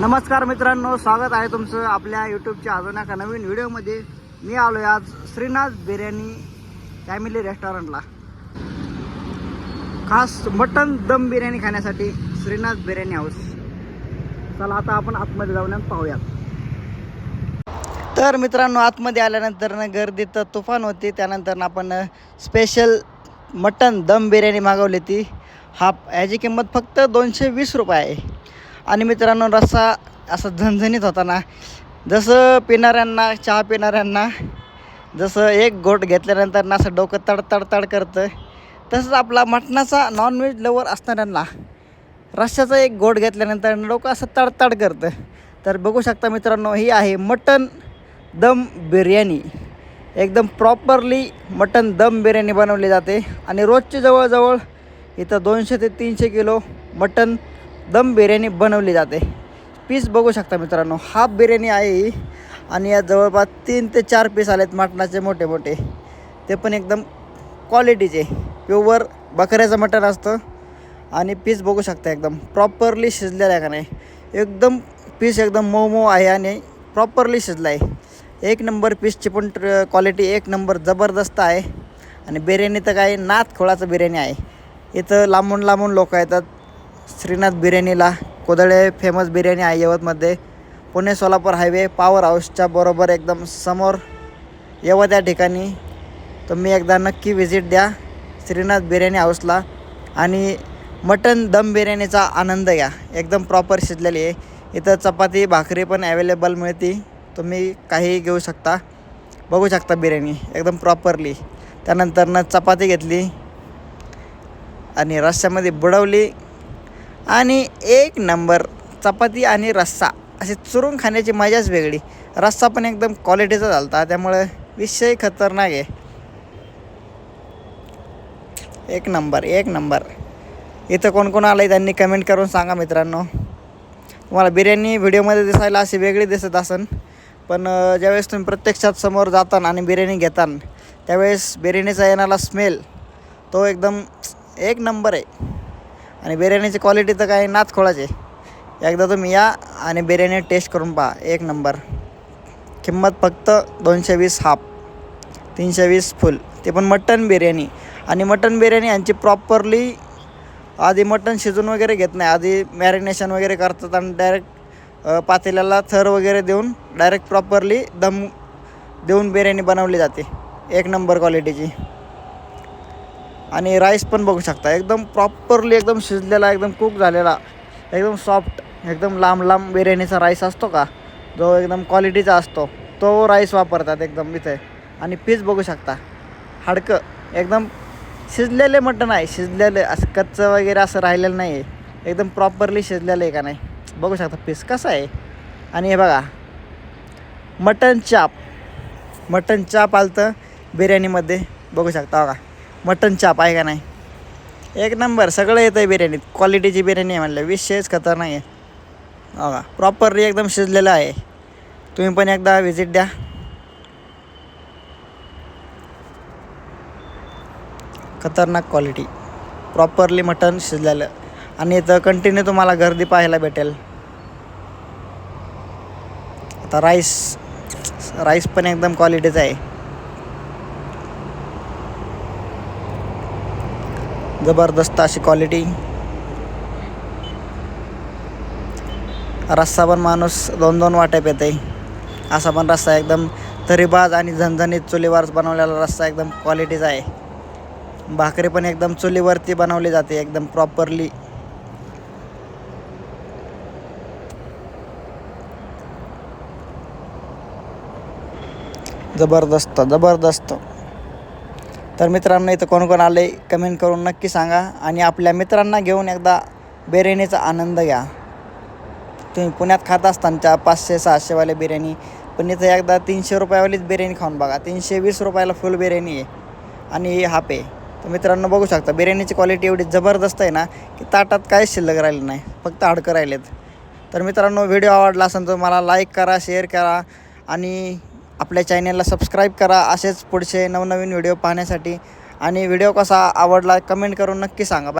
नमस्कार मित्रांनो स्वागत आहे तुमचं आपल्या यूट्यूबच्या अजून एका नवीन व्हिडिओमध्ये. मी आलो आहे आज श्रीनाथ बिर्याणी फॅमिली रेस्टॉरंटला. खास मटन दम बिर्याणी खाण्यासाठी श्रीनाथ बिर्याणी हाऊस. चला आता आपण आतमध्ये जाऊन पाहूयात. तर मित्रांनो आतमध्ये आल्यानंतर ना गर्दी तर तुफान होती त्यानंतर आपण स्पेशल मटन दम बिर्याणी मागवली ती. हा याची किंमत फक्त दोनशे वीस रुपये आहे. आणि मित्रांनो रस्सा असा झणझणीत होता ना जसं पिणाऱ्यांना चहा पिणाऱ्यांना जसं एक गोट घेतल्यानंतर ना असं डोकं तड तड तड करतं तसंच आपला मटणाचा नॉनव्हेज लवर असणाऱ्यांना रश्श्याचा एक गोट घेतल्यानंतर डोकं असं तडतड करतं. तर बघू शकता मित्रांनो ही आहे मटन दम बिर्याणी. एकदम प्रॉपरली मटन दम बिर्याणी बनवली जाते. आणि रोजची जवळजवळ इथं दोनशे ते तीनशे किलो मटन दम बिर्याणी बनवली जाते. पीस बघू शकता मित्रांनो हाफ बिर्याणी आहे. ही आणि या जवळपास तीन ते चार पीस आलेत मटणाचे मोठे मोठे. ते पण एकदम क्वालिटीचे प्युअर बकऱ्याचं मटण असतं. आणि पीस बघू शकता एकदम प्रॉपरली शिजलेलं आहे का नाही. एकदम पीस एकदम मऊ मऊ आहे आणि प्रॉपरली शिजलं आहे एक नंबर पीसची पण क्वालिटी एक नंबर जबरदस्त आहे. आणि बिर्याणी तर काय नाथ खोळाचं बिर्याणी आहे. इथं लांबून लांबून लोक येतात. श्रीनाथ बिर्याणीला कोदळे फेमस बिर्याणी आहे यवतमध्ये. पुणे सोलापूर हायवे पॉवर हाऊसच्या बरोबर एकदम समोर यवत त्या ठिकाणी. तुम्ही एकदा नक्की व्हिजिट द्या श्रीनाथ बिर्याणी हाऊसला आणि मटन दम बिर्याणीचा आनंद घ्या. एकदम प्रॉपर शिजलेली आहे. इथं चपाती भाकरी पण ॲवेलेबल मिळते. तुम्ही काहीही घेऊ शकता. बघू शकता बिर्याणी. एकदम प्रॉपरली त्यानंतरनं चपाती घेतली आणि रस्त्यामध्ये बुडवली. आणि एक नंबर चपाती आणि रस्सा. असे चुरून खाण्याची मजाच वेगळी. रस्सा पण एकदम क्वालिटीचा झाला होता त्यामुळे विषय खतरनाक आहे. एक नंबर एक नंबर. इथं कोण कोण आलं आहे त्यांनी कमेंट करून सांगा मित्रांनो. तुम्हाला बिर्याणी व्हिडिओमध्ये दिसायला अशी वेगळी दिसत असन पण ज्यावेळेस तुम्ही प्रत्यक्षात समोर जाताना आणि बिर्याणी घेताना त्यावेळेस बिर्याणीचा येणारा स्मेल तो एकदम एक नंबर आहे. आणि बिर्याणीची क्वालिटी तर काही नाच खोळाची एकदा तुम्ही या आणि बिर्याणी टेस्ट करून पहा. एक नंबर किंमत फक्त दोनशे वीस हाफ तीनशे वीस फुल ते पण मटन बिर्याणी. आणि मटन बिर्याणी यांची प्रॉपरली आधी मटन शिजून वगैरे घेत नाही. आधी मॅरिनेशन वगैरे करतात आणि डायरेक्ट पातेल्याला थर वगैरे देऊन डायरेक्ट प्रॉपरली दम देऊन बिर्याणी बनवली जाते. एक नंबर क्वालिटीची आणि राईस पण बघू शकता. एकदम प्रॉपरली एकदम शिजलेला एकदम कुक झालेला एकदम सॉफ्ट एकदम लांब लांब बिर्याणीचा राईस असतो का? जो एकदम क्वालिटीचा असतो. तो राईस वापरतात एकदम इथे. आणि पीस बघू शकता. हाडकं. एकदम शिजलेले मटण आहे. शिजलेले असं कच्चं वगैरे असं राहिलेलं नाही आहे एकदम प्रॉपरली शिजलेलं आहे का नाही? बघू शकता पीस कसं आहे. आणि हे बघा. मटन चाप. मटन चाप आलतं बिर्याणीमध्ये. बघू शकता बघा. मटन चाप आहे का नाही? एक नंबर सगळं येतं आहे बिर्याणीत क्वालिटीची बिर्याणी आहे म्हणलं. विशेष खतरनाक आहे. बघा प्रॉपरली एकदम शिजलेलं आहे. तुम्ही पण एकदा व्हिजिट द्या. खतरनाक क्वालिटी प्रॉपरली मटन शिजलेलं. आणि इथं कंटिन्यू तुम्हाला गर्दी पाहायला भेटेल. आता राईस राईस पण एकदम क्वालिटीचा आहे. जबरदस्त अशी क्वालिटी रस्सा पण माणूस दोन दोन वाट्यात येते असा पण रस्सा एकदम तरीबाज आणि झणझणीत चुलीवर बनवलेला रस्सा एकदम क्वालिटीचा आहे. भाकरी पण एकदम चुलीवरती बनवली जाते एकदम प्रॉपरली जबरदस्त जबरदस्त. तर मित्रांनो इथं कोण कोण आले कमेंट करून नक्की सांगा. आणि आपल्या मित्रांना घेऊन एकदा बिर्याणीचा आनंद घ्या. तुम्ही पुण्यात खात असताना पाचशे सहाशेवाले बिर्याणी पण इथं एकदा तीनशे रुपयावालीच बिर्याणी खाऊन बघा. तीनशे वीस रुपयाला फुल बिर्याणी आहे. आणि हाफ आहे तर मित्रांनो बघू शकता बिर्याणीची क्वालिटी एवढी जबरदस्त आहे ना की ताटात काहीच शिल्लक राहिलं नाही फक्त हाडकं राहिलेत. तर मित्रांनो व्हिडिओ आवडला असेल तर मला लाईक करा शेअर करा. आणि आपल्या चॅनेलला सबस्क्राईब करा असेच पुढचे नवनवीन व्हिडिओ पाहण्यासाठी. आणि व्हिडिओ कसा आवडला कमेंट करून नक्की सांगा.